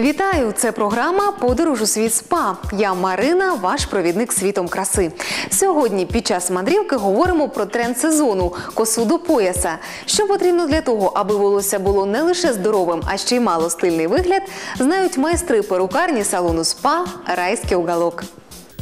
Вітаю! Це програма Подорож у світ СПА. Я Марина, ваш провідник світом краси. Сьогодні під час мандрівки говоримо про тренд сезону косу до пояса. Що потрібно для того, аби волосся було не лише здоровим, а ще й мало стильний вигляд, знають майстри перукарні салону СПА Райський уголок.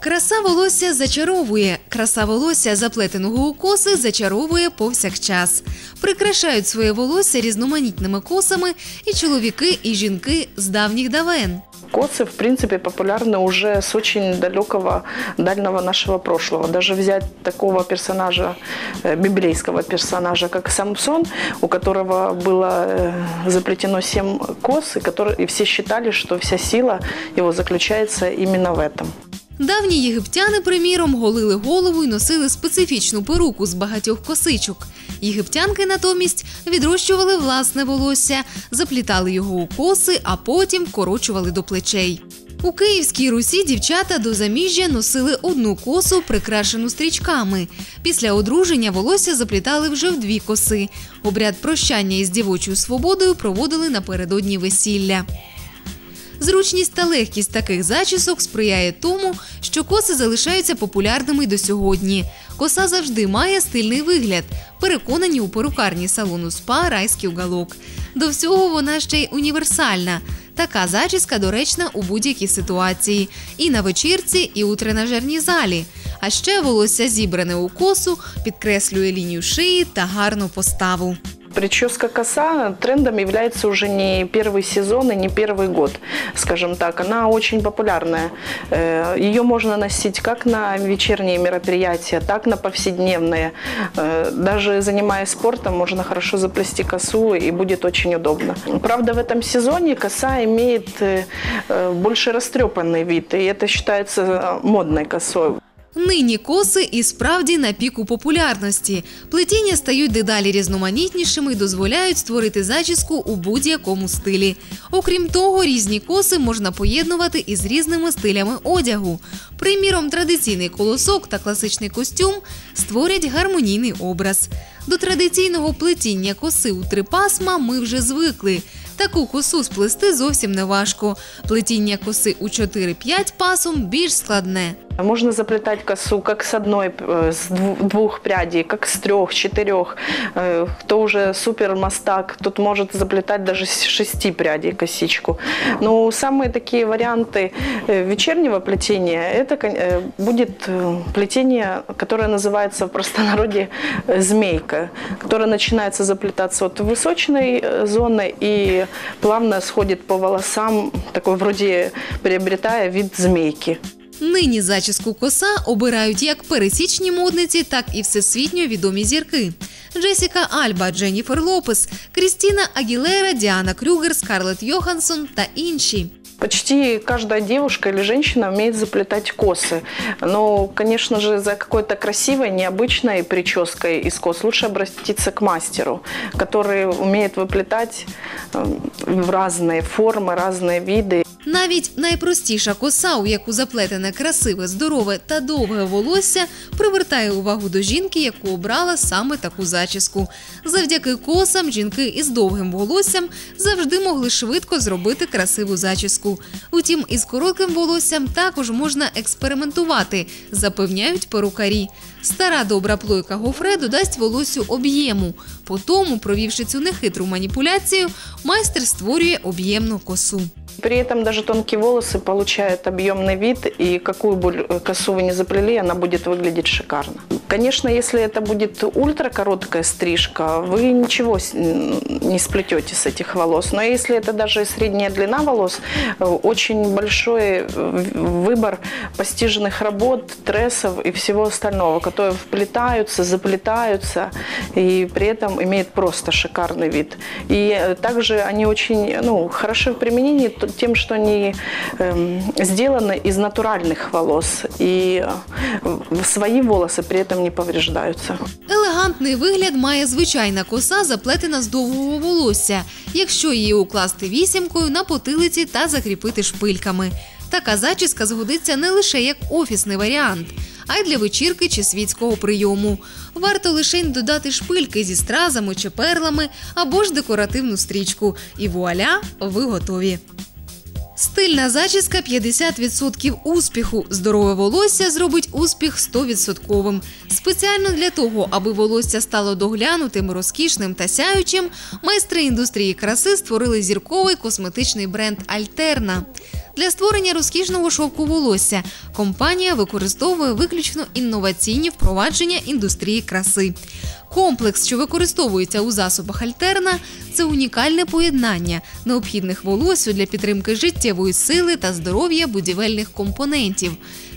Краса волосся зачаровує. Краса волосся, заплетеного у коси, зачаровує повсякчас. Прикрашають своє волосся різноманітними косами і чоловіки, і жінки з давніх давен. Косы, в принципе, популярны уже с очень далекого, дальнего нашего прошлого. Даже взять такого персонажа, э, библейского персонажа, как Самсон, у которого было э, заплетено семь кос, и, который, и все считали, что вся сила его заключается именно в этом. Давні єгиптяни, приміром, голили голову і носили специфічну перуку з багатьох косичок. Єгиптянки натомість відрощували власне волосся, заплітали його у коси, а потім корочували до плечей. У Київській Русі дівчата до заміжжя носили одну косу, прикрашену стрічками. Після одруження волосся заплітали вже в дві коси. Обряд прощання із дівочою свободою проводили напередодні весілля. Зручність та легкість таких зачісок сприяє тому, що коси залишаються популярними до сьогодні. Коса завжди має стильний вигляд. Переконані у перукарні салону СПА Райський уголок. До всього вона ще й універсальна. Така зачіска доречна у будь-якій ситуації і на вечірці, і у тренажерній залі. А ще волосся зібране у косу підкреслює лінію шиї та гарну поставу. Прическа коса трендом является уже не первый сезон и не первый год, скажем так. Она очень популярная. Э, Ее можно носить как на вечерние мероприятия, так на повседневные. Э, Даже занимаясь спортом, можно хорошо заплести косу и будет очень удобно. Правда, в этом сезоне коса имеет э, больше растрепанный вид, и это считается модной косой. Нині коси і справді на піку популярності. Плетіння стають дедалі різноманітнішими і дозволяють створити зачіску у будь-якому стилі. Окрім того, різні коси можна поєднувати із різними стилями одягу. Приміром, традиційний колосок та класичний костюм створять гармонійний образ. До традиційного плетіння коси у три пасма ми вже звикли. Таку косу сплести зовсім не важко. Плетіння коси у 4-5 пасом більш складне. Можно заплетать косу как с одной, э, с дву- двух прядей, как с трех, четырех. Э, Кто уже супер мастак, тот может заплетать даже с шести прядей косичку. Но самые такие варианты э, вечернего плетения, это будет плетение, которое называется в простонародье змейка, которое начинается заплетаться от высочной зоны и плавно сходит по волосам, такой вроде приобретая вид змейки. Нині зачіску коса обирають як пересічні модниці, так і всесвітньо відомі зірки. Джесіка Альба, Дженніфер Лопес, Крістіна Агілера, Діана Крюгер, Скарлетт Йоханссон та інші. Почти каждая девушка или женщина умеет заплетать косы. Но, конечно же, за какой-то красивой, необычной прической из кос лучше обратиться к мастеру, который умеет выплетать э, в разные формы, разные виды. Навіть найпростіша коса, у яку заплетене красиве, здорове та довге волосся, привертає увагу до жінки, яку обрала саме таку зачіску. Завдяки косам жінки із довгим волоссям завжди могли швидко зробити красиву зачіску. Утім, із коротким волоссям також можна експериментувати, запевняють перукарі. Стара добра плойка гофре додасть волосю об'єму. Потому, провівши цю нехитру маніпуляцію, майстер створює об'ємну косу. При этом даже тонкие волосы получают объемный вид, и какую бы э, косу вы не заплели, она будет выглядеть шикарно. Конечно, если это будет ультракороткая стрижка, вы ничего не сплетете с этих волос. Но если это даже средняя длина волос, э, очень большой э, выбор постиженных работ, трессов и всего остального, которые вплетаются, заплетаются и при этом имеют просто шикарный вид. И также они очень ну, хороши в применении тем, что они эм, сделаны из натуральных волос. И э, свои волосы при этом не повреждаются. Елегантний вигляд має звичайна коса, заплетена з довгого волосся, якщо її укласти вісімкою на потилиці та закріпити шпильками. Така зачіска згодиться не лише як офісний варіант, а й для вечірки чи світського прийому. Варто лише додати шпильки зі стразами чи перлами або ж декоративну стрічку. І вуаля, ви готові. Стильна зачіска 50% успіху. Здорове волосся зробить успіх 100%. Спеціально для того, аби волосся стало доглянутим, розкішним та сяючим, майстри індустрії краси створили зірковий косметичний бренд Альтерна. Для створення розкішного шовку волосся компанія використовує виключно інноваційні впровадження індустрії краси. Комплекс, що використовується у засобах Альтерна, це унікальне поєднання необхідних волосю для підтримки життєвої сили та здоров'я будівельних компонентів.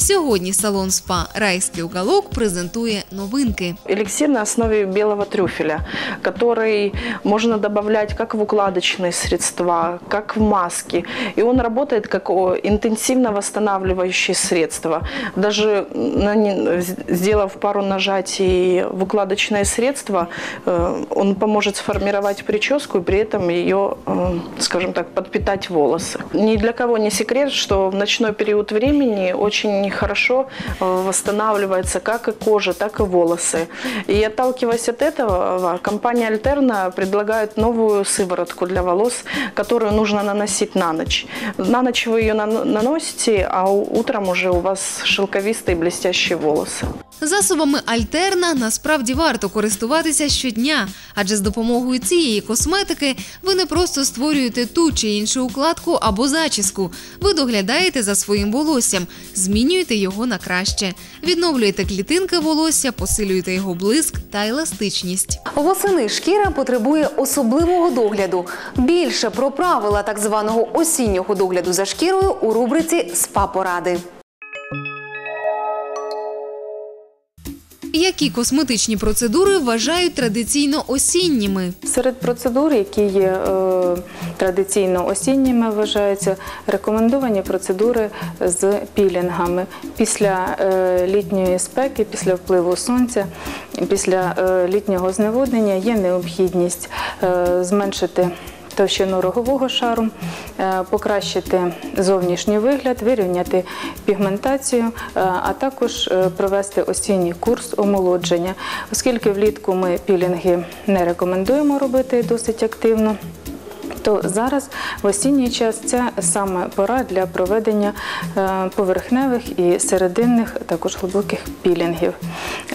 Сьогодні салон СПА Райський уголок презентує новинки. Эликсир на основе белого трюфеля, который можно добавлять как в укладочные средства, как в маски. И он работает как интенсивно восстанавливающее средство. Даже не- сделав пару нажатий в укладочное средство, э, он поможет сформировать прическу и при этом ее, э, скажем так, подпитать волосы. Ни для кого не секрет, что в ночной период времени очень хорошо э, восстанавливается как и кожа, так и волосы. И отталкиваясь от этого, компания Альтерна предлагает новую сыворотку для волос, которую нужно наносить на ночь. На ночь вы ее нан- наносите, а утром уже у вас шелковистые блестящие волосы. Засобами Альтерна насправді варто користуватися щодня, адже з допомогою цієї косметики ви не просто створюєте ту чи іншу укладку або зачіску. Ви доглядаєте за своїм волоссям, змінюєте його на краще, відновлюєте клітинки волосся, посилюєте його блиск та еластичність. Восени шкіра потребує особливого догляду. Більше про правила так званого осіннього догляду за шкірою у рубриці СПА-поради. Які косметичні процедури вважають традиційно осінніми? Серед процедур, які є е, традиційно осінніми, вважаються рекомендовані процедури з пілінгами після е, літньої спеки, після впливу сонця, після е, літнього зневоднення є необхідність е, зменшити. Товщину рогового шару, е, покращити зовнішній вигляд, вирівняти пігментацію, е, а також е, провести осінній курс омолодження, оскільки влітку ми пілінги не рекомендуємо робити досить активно. То зараз в осінній час це саме пора для проведення е, поверхневих і серединних, також глибоких пілінгів.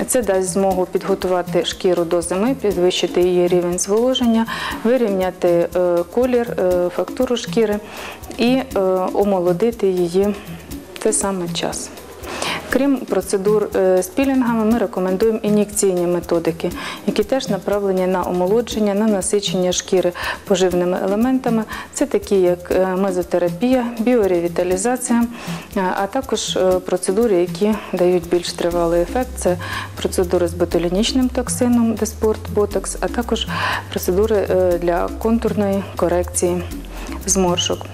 Це дасть змогу підготувати шкіру до зими, підвищити її рівень зволоження, вирівняти е, колір, е, фактуру шкіри і омолодити її в той самий час. Крім процедур е, з пілінгами, ми рекомендуємо ін'єкційні методики, які теж направлені на омолодження, на насичення шкіри поживними елементами. Це такі, як е, мезотерапія, біоревіталізація, е, а також е, процедури, які дають більш тривалий ефект. Це процедури з ботулінічним токсином, деспорт, ботокс, а також процедури е, для контурної корекції зморшок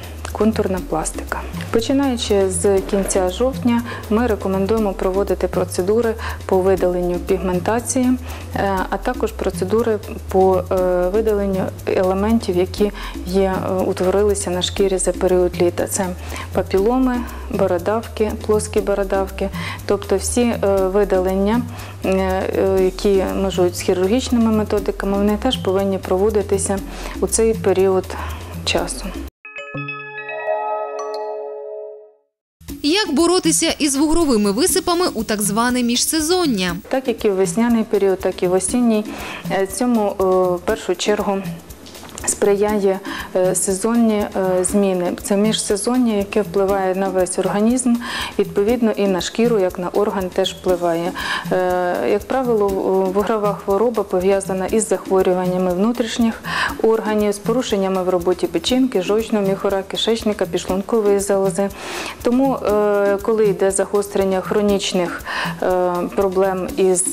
контурна пластика. Починаючи з кінця жовтня, ми рекомендуємо проводити процедури по видаленню пігментації, е, а також процедури по е, видаленню елементів, які є, е, утворилися на шкірі за період літа. Це папіломи, бородавки, плоскі бородавки, тобто всі видалення, які межують з хірургічними методиками, вони теж повинні проводитися у цей період часу. Як боротися із вугровими висипами у так зване міжсезоння? Так як і весняний період, так і в осінній. Е, Цьому е, в першу чергу сприяє е, сезонні е, зміни. Це міжсезоння, яке впливає на весь організм, відповідно і на шкіру, як на орган, теж впливає. Е, Як правило, вугрова хвороба пов'язана із захворюваннями внутрішніх органів, з порушеннями в роботі печінки, жовчного міхора, кишечника, підшлункової залози. Тому, коли йде загострення хронічних проблем із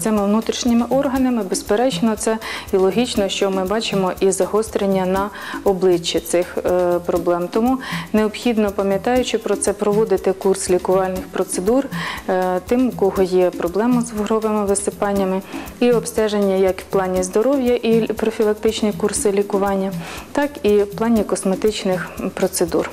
цими внутрішніми органами, безперечно, це і логічно, що ми бачимо і загострення на обличчі цих е, проблем. Тому необхідно, пам'ятаючи про це, проводити курс лікувальних процедур е, тим, у кого є проблеми з вугровими висипаннями, і обстеження як в плані здоров'я і профілактичні курси лікування, так і в плані косметичних процедур.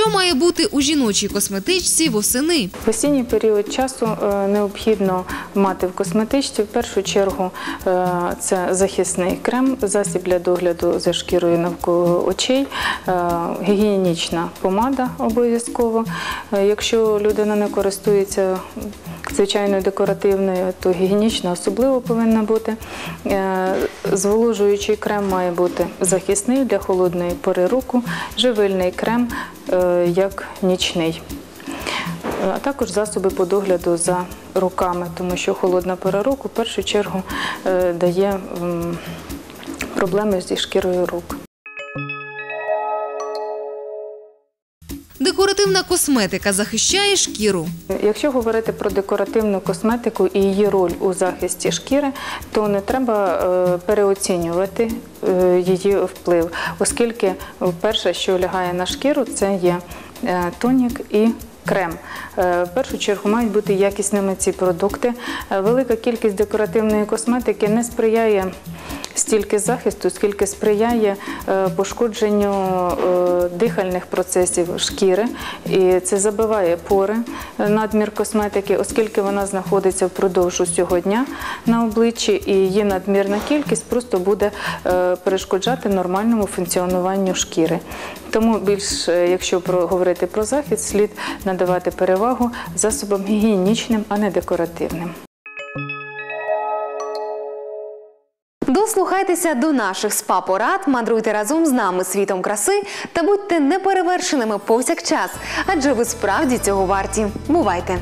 Що має бути у жіночій косметичці восени? В осінній період часу е, необхідно мати в косметичці в першу чергу е, це захисний крем, засіб для догляду за шкірою навколо очей, е, гігієнічна помада обов'язково. Якщо людина не користується звичайною декоративною, то гігієнічна особливо повинна бути. Зволожуючий крем має бути захисний для холодної пори року, живильний крем як нічний а також засоби по догляду за руками, тому що холодна пора року в першу чергу е, дає проблеми зі шкірою рук. Декоративна косметика захищає шкіру. Якщо говорити про декоративну косметику і її роль у захисті шкіри, то не треба е, переоцінювати е, її вплив, оскільки перше, що лягає на шкіру, це є е, тонік і крем. В першу чергу мають бути якісними ці продукти. Велика кількість декоративної косметики не сприяє стільки захисту, скільки сприяє е, пошкодженню е, дихальних процесів шкіри, і це забиває пори е, надмір косметики, оскільки вона знаходиться впродовж усього дня на обличчі, і її надмірна кількість просто буде перешкоджати нормальному функціонуванню шкіри. Тому більш, якщо про говорити про захист, слід надавати перевагу засобам гігієнічним, а не декоративним. Дослухайтеся до наших спа-порад, мандруйте разом з нами світом краси та будьте неперевершеними повсякчас, адже ви справді цього варті. Бувайте!